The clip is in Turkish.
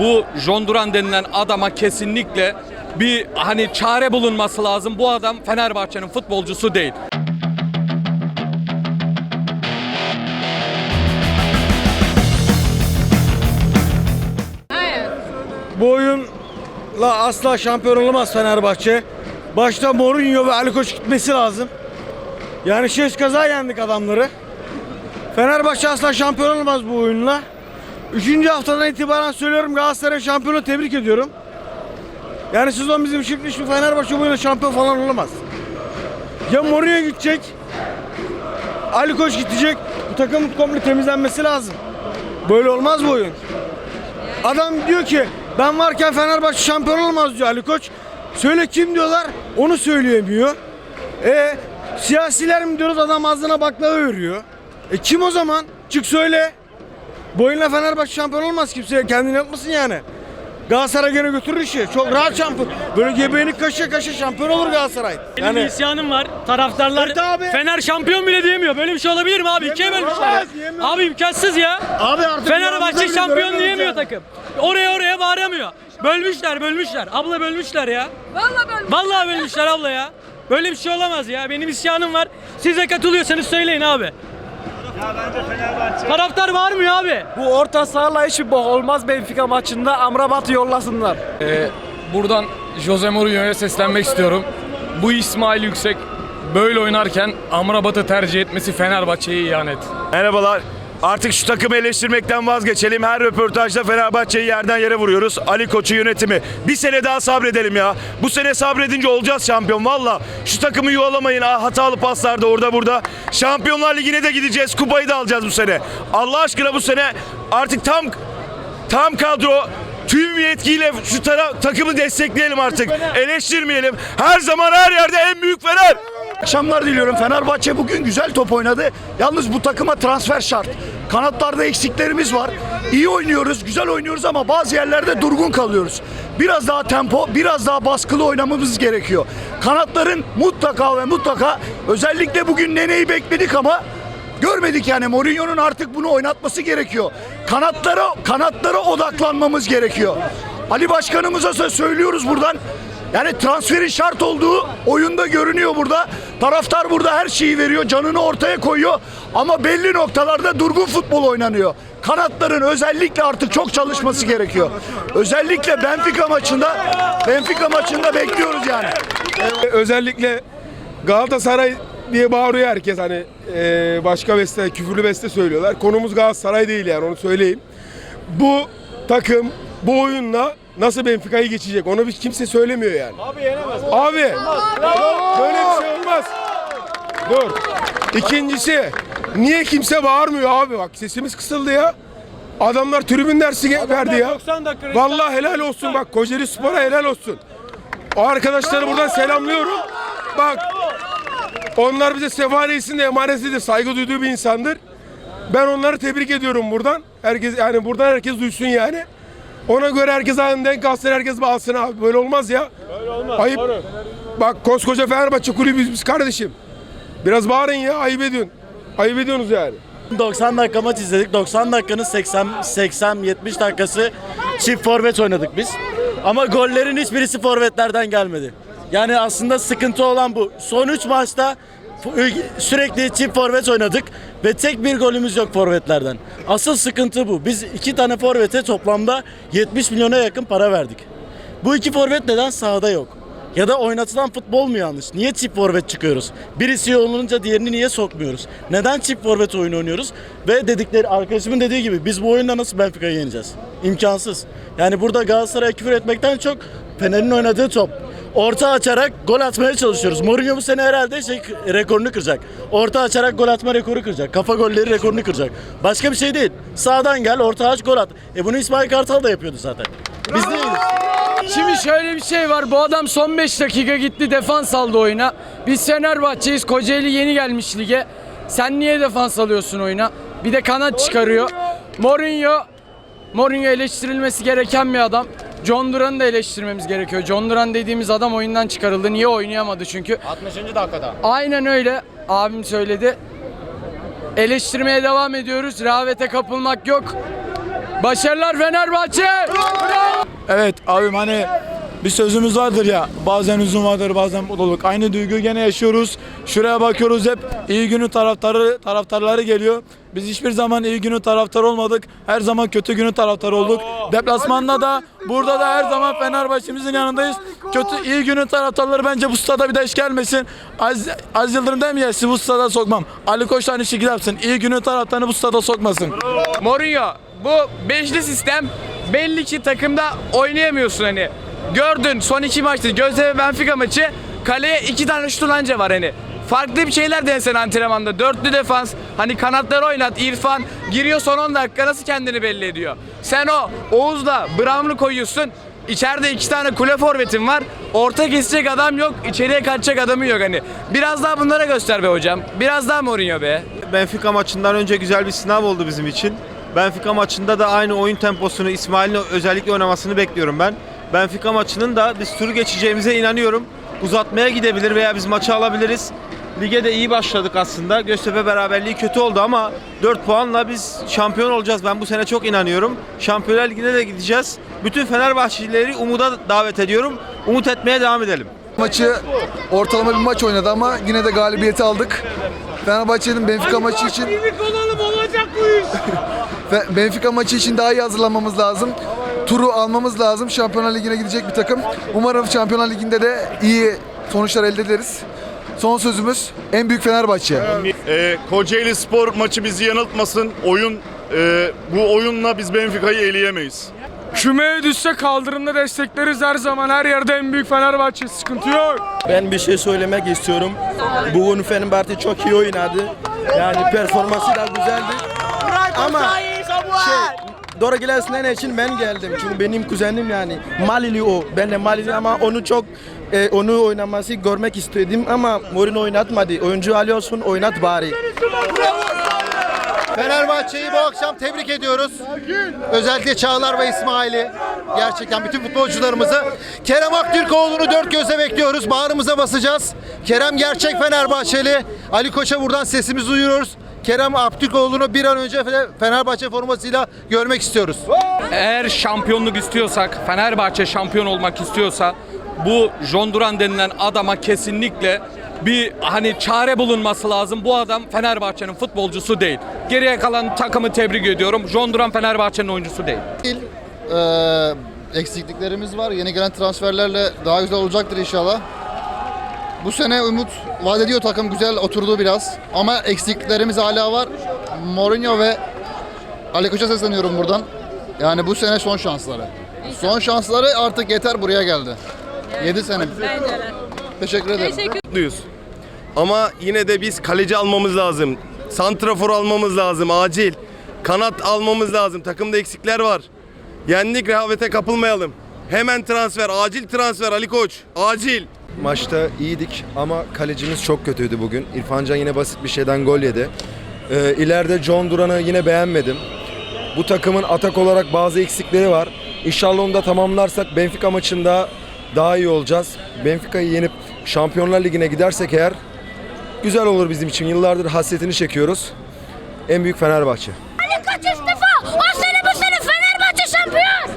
Bu John Duran denilen adama kesinlikle bir hani çare bulunması lazım. Bu adam Fenerbahçe'nin futbolcusu değil. Bu oyunla asla şampiyon olamaz Fenerbahçe. Başta Mourinho ve Ali Koç gitmesi lazım. Yani şeş kaza yendik adamları. Fenerbahçe asla şampiyon olamaz bu oyunla. Üçüncü haftadan itibaren söylüyorum Galatasaray şampiyonu tebrik ediyorum. Yani sezon bizim çıkmış bir Fenerbahçe bu oyunda şampiyon falan olamaz. Ya Mourinho gidecek, Ali Koç gidecek. Bu takımın komple temizlenmesi lazım. Böyle olmaz bu oyun. Adam diyor ki ben varken Fenerbahçe şampiyon olmaz diyor Ali Koç. Söyle kim diyorlar onu söyleyemiyor. E siyasiler mi diyoruz adam ağzına baklava veriyor. E kim o zaman? Çık söyle. Bu oyunla Fenerbahçe şampiyon olmaz kimse kendini yapmasın yani. Galatasaray gene götürür işi. Çok rahat şampiyon. Böyle göbeğini kaşa kaşa şampiyon olur Galatasaray. Benim bir Yani isyanım var. Taraftarlar Evet abi. Fener şampiyon bile diyemiyor. Böyle bir şey olabilir mi abi? İkiye Diyemiyor, bölmüşler ya. olamaz, diyemiyor. Abi imkansız ya. abi artık Fenerbahçe yalnızca şampiyon göremiyoruz diyemiyor yani. takım. Oraya oraya bağıramıyor. Bölmüşler bölmüşler. Abla bölmüşler ya. Vallahi böyle. Vallahi bölmüşler abla ya. Böyle bir şey olamaz ya. Benim isyanım var. Siz de katılıyorsanız söyleyin abi. Taraftar bağırmıyor abi. Bu orta sahalarla hiçbir bok olmaz Benfica maçında Amrabat'ı yollasınlar. Ee, buradan Jose Mourinho'ya seslenmek istiyorum. Bu İsmail Yüksek böyle oynarken Amrabat'ı tercih etmesi Fenerbahçe'ye ihanet. Merhabalar. Artık şu takımı eleştirmekten vazgeçelim. Her röportajda Fenerbahçe'yi yerden yere vuruyoruz. Ali Koç'u yönetimi. Bir sene daha sabredelim ya. Bu sene sabredince olacağız şampiyon. Valla şu takımı yuvalamayın. Ah, hatalı paslarda orada burada. Şampiyonlar Ligi'ne de gideceğiz. Kupayı da alacağız bu sene. Allah aşkına bu sene artık tam tam kadro tüm yetkiyle şu taraf takımı destekleyelim artık. Eleştirmeyelim. Her zaman her yerde en büyük Fener. Akşamlar diliyorum. Fenerbahçe bugün güzel top oynadı. Yalnız bu takıma transfer şart. Kanatlarda eksiklerimiz var. İyi oynuyoruz, güzel oynuyoruz ama bazı yerlerde durgun kalıyoruz. Biraz daha tempo, biraz daha baskılı oynamamız gerekiyor. Kanatların mutlaka ve mutlaka özellikle bugün Nene'yi bekledik ama görmedik yani Mourinho'nun artık bunu oynatması gerekiyor. Kanatlara kanatlara odaklanmamız gerekiyor. Ali Başkanımıza söylüyoruz buradan. Yani transferin şart olduğu oyunda görünüyor burada. Taraftar burada her şeyi veriyor, canını ortaya koyuyor. Ama belli noktalarda durgun futbol oynanıyor. Kanatların özellikle artık çok çalışması gerekiyor. Özellikle Benfica maçında, Benfica maçında bekliyoruz yani. özellikle Galatasaray diye bağırıyor herkes hani e, başka beste, küfürlü beste söylüyorlar. Konumuz Galatasaray değil yani onu söyleyeyim. Bu takım bu oyunla nasıl Benfica'yı geçecek onu hiç kimse söylemiyor yani. Abi yenemez. Abi böyle bir şey olmaz. Dur. İkincisi niye kimse bağırmıyor abi bak sesimiz kısıldı ya. Adamlar tribün dersi verdi ya. 90 dakika Vallahi helal olsun bak Kocaeli Spor'a helal olsun. O arkadaşları buradan selamlıyorum. Bak onlar bize Sefa Reis'in de emanetidir. Saygı duyduğu bir insandır. Ben onları tebrik ediyorum buradan. Herkes yani buradan herkes duysun yani. Ona göre herkes aynı denk alsın, herkes bağlsın abi. Böyle olmaz ya. Böyle olmaz. Ayıp. Bak koskoca Fenerbahçe kulübüyüz biz kardeşim. Biraz bağırın ya, ayıp ediyorsun. Ayıp ediyorsunuz yani. 90 dakika maç izledik. 90 dakikanın 80 80 70 dakikası çift forvet oynadık biz. Ama gollerin hiçbirisi forvetlerden gelmedi. Yani aslında sıkıntı olan bu. Son 3 maçta sürekli çift forvet oynadık ve tek bir golümüz yok forvetlerden. Asıl sıkıntı bu. Biz iki tane forvete toplamda 70 milyona yakın para verdik. Bu iki forvet neden sahada yok? Ya da oynatılan futbol mu yanlış? Niye çift forvet çıkıyoruz? Birisi yolununca diğerini niye sokmuyoruz? Neden çift forvet oyunu oynuyoruz? Ve dedikleri arkadaşımın dediği gibi biz bu oyunda nasıl Benfica'yı yeneceğiz? İmkansız. Yani burada Galatasaray'a küfür etmekten çok Fener'in oynadığı top. Orta açarak gol atmaya çalışıyoruz. Mourinho bu sene herhalde şey rekorunu kıracak. Orta açarak gol atma rekoru kıracak. Kafa golleri rekorunu kıracak. Başka bir şey değil. Sağdan gel, orta aç, gol at. E bunu İsmail Kartal da yapıyordu zaten. Biz değiliz. Şimdi şöyle bir şey var. Bu adam son 5 dakika gitti defans aldı oyuna. Biz Fenerbahçe'yiz. Kocaeli yeni gelmiş lige. Sen niye defans alıyorsun oyuna? Bir de kanat çıkarıyor. Mourinho Mourinho eleştirilmesi gereken bir adam. John Duran'ı da eleştirmemiz gerekiyor. John Duran dediğimiz adam oyundan çıkarıldı. Niye oynayamadı çünkü? 60. dakikada. Aynen öyle. Abim söyledi. Eleştirmeye devam ediyoruz. Rehavete kapılmak yok. Başarılar Fenerbahçe! Evet abim hani bir sözümüz vardır ya bazen hüzün vardır bazen mutluluk. Aynı duyguyu gene yaşıyoruz. Şuraya bakıyoruz hep iyi günün taraftarı taraftarları geliyor. Biz hiçbir zaman iyi günün taraftarı olmadık. Her zaman kötü günün taraftarı olduk. Deplasmanda da burada da her zaman Fenerbahçe'mizin yanındayız. Kötü iyi günün taraftarları bence bu stada bir daha hiç gelmesin. Az, Az Yıldırım demiyor sizi bu stada sokmam. Ali Koç da aynı şekilde yapsın. İyi günün taraftarını bu stada sokmasın. Mourinho bu beşli sistem belli ki takımda oynayamıyorsun hani. Gördün son iki maçta Göztepe Benfica maçı kaleye iki tane şut anca var hani. Farklı bir şeyler denesen antrenmanda. Dörtlü defans, hani kanatları oynat. İrfan giriyor son 10 dakika nasıl kendini belli ediyor. Sen o Oğuz'la Brown'u koyuyorsun. İçeride iki tane kule forvetin var. Orta kesecek adam yok. içeriye kaçacak adamı yok hani. Biraz daha bunlara göster be hocam. Biraz daha Mourinho be. Benfica maçından önce güzel bir sınav oldu bizim için. Benfica maçında da aynı oyun temposunu İsmail'in özellikle oynamasını bekliyorum ben. Benfica maçının da biz turu geçeceğimize inanıyorum. Uzatmaya gidebilir veya biz maçı alabiliriz. Lige de iyi başladık aslında. Göztepe beraberliği kötü oldu ama 4 puanla biz şampiyon olacağız. Ben bu sene çok inanıyorum. Şampiyonlar Ligi'ne de gideceğiz. Bütün Fenerbahçelileri umuda davet ediyorum. Umut etmeye devam edelim. Maçı ortalama bir maç oynadı ama yine de galibiyeti aldık. Fenerbahçe'nin Benfica maçı için Fe- Benfica maçı için daha iyi hazırlanmamız lazım. Turu almamız lazım. Şampiyonlar Ligi'ne gidecek bir takım. Umarım Şampiyonlar Ligi'nde de iyi sonuçlar elde ederiz. Son sözümüz en büyük Fenerbahçe. Ee, Kocaeli Spor maçı bizi yanıltmasın. Oyun e, bu oyunla biz Benfica'yı eleyemeyiz. Kümeye düşse kaldırımda destekleriz her zaman. Her yerde en büyük Fenerbahçe. Sıkıntı yok. Ben bir şey söylemek istiyorum. Bugün Fenerbahçe çok iyi oynadı. Yani performansı da güzeldi. Ama şey, doğru gelsin için ben geldim. Çünkü benim kuzenim yani Malili o. Ben de Malili ama onu çok e, onu oynaması görmek istedim ama Mourinho oynatmadı. Oyuncu alıyorsun oynat bari. Fenerbahçe'yi bu akşam tebrik ediyoruz. Özellikle Çağlar ve İsmail'i. Gerçekten bütün futbolcularımızı. Kerem Aktürkoğlu'nu dört gözle bekliyoruz. Bağrımıza basacağız. Kerem gerçek Fenerbahçeli. Ali Koç'a buradan sesimizi duyuruyoruz. Kerem Aktürkoğlu'nu bir an önce Fe- Fenerbahçe formasıyla görmek istiyoruz. Eğer şampiyonluk istiyorsak, Fenerbahçe şampiyon olmak istiyorsa bu John Duran denilen adama kesinlikle bir hani çare bulunması lazım. Bu adam Fenerbahçe'nin futbolcusu değil. Geriye kalan takımı tebrik ediyorum. John Duran Fenerbahçe'nin oyuncusu değil. Ee, eksikliklerimiz var. Yeni gelen transferlerle daha güzel olacaktır inşallah. Bu sene umut vaat ediyor takım güzel oturdu biraz. Ama eksikliklerimiz hala var. Mourinho ve Ali Koç'a sesleniyorum buradan. Yani bu sene son şansları. Son şansları artık yeter buraya geldi. 7 sene. Teşekkür ederim. Mutluyuz. Ama yine de biz kaleci almamız lazım. Santrafor almamız lazım acil. Kanat almamız lazım. Takımda eksikler var. Yendik rehavete kapılmayalım. Hemen transfer, acil transfer Ali Koç. Acil. Maçta iyiydik ama kalecimiz çok kötüydü bugün. İrfan Can yine basit bir şeyden gol yedi. Ee, ileride John Duran'ı yine beğenmedim. Bu takımın atak olarak bazı eksikleri var. İnşallah onu da tamamlarsak Benfica maçında daha iyi olacağız. Benfica'yı yenip Şampiyonlar Ligi'ne gidersek eğer güzel olur bizim için. Yıllardır hasretini çekiyoruz. En büyük Fenerbahçe.